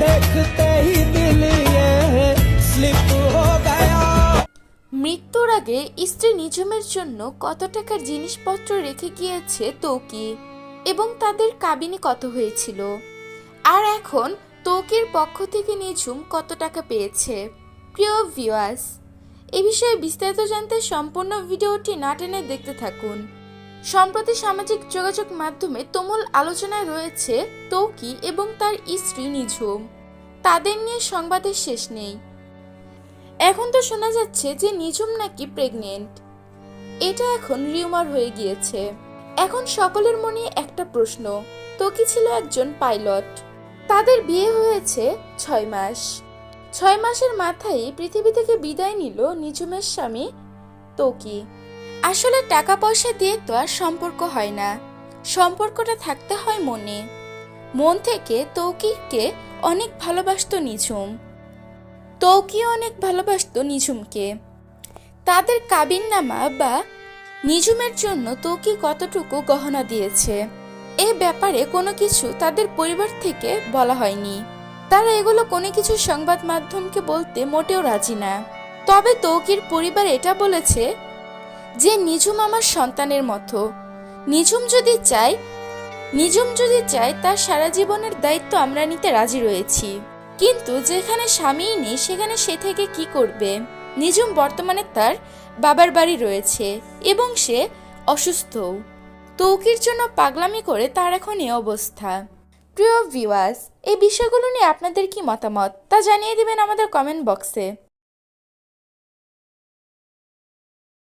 দেখতে মৃত্যুর আগে স্ত্রী নিঝুমের জন্য কত টাকার জিনিসপত্র রেখে গিয়েছে তৌকি এবং তাদের কাবিনী কত হয়েছিল? আর এখন তৌকির পক্ষ থেকে নিঝুম কত টাকা পেয়েছে? প্রিয় ভিওয়াস এ বিষয়ে বিস্তারিত জানতে সম্পূর্ণ ভিডিওটি না টেনে দেখতে থাকুন। সম্প্রতি সামাজিক যোগাযোগ মাধ্যমে তুমুল আলোচনায় রয়েছে তৌকি এবং তার স্ত্রী নিঝুম। তাদের নিয়ে সংবাদের শেষ নেই। এখন তো শোনা যাচ্ছে যে নিঝুম নাকি প্রেগনেন্ট এটা এখন রিউমার হয়ে গিয়েছে। এখন সকলের মনে একটা প্রশ্ন, তোকি ছিল একজন পাইলট তাদের বিয়ে হয়েছে ছয় মাস। ছয় মাসের মাথায় পৃথিবী থেকে বিদায় নিল নিঝুমের স্বামী তোকি। আসলে টাকা পয়সা দিয়ে তো আর সম্পর্ক হয় না। সম্পর্কটা থাকতে হয় মনে। মন থেকে তৌকিকে অনেক ভালোবাসত নিঝুম। তৌকিও অনেক ভালোবাসত নিঝুমকে। তাদের কাবিননামা বা নিঝুমের জন্য তৌকি কতটুকু গহনা দিয়েছে, এ ব্যাপারে কোনো কিছু তাদের পরিবার থেকে বলা হয়নি। তারা এগুলো কোনো কিছু সংবাদ মাধ্যমকে বলতে মোটেও রাজি না। তবে তৌকির পরিবার এটা বলেছে যে নিঝুম আমার সন্তানের মতো। নিঝুম যদি চায় নিঝুম যদি চায়, তার সারা জীবনের দায়িত্ব আমরা নিতে রাজি রয়েছি। কিন্তু যেখানে স্বামীই নেই, সেখানে সে থেকে কি করবে? নিঝুম বর্তমানে তার বাবার বাড়ি রয়েছে এবং সে অসুস্থও তৌকির জন্য পাগলামি করে তার এখন এই অবস্থা। প্রিয় ভিউয়ার্স এই বিষয়গুলো নিয়ে আপনাদের কি মতামত? তা জানিয়ে দিবেন আমাদের কমেন্ট বক্সে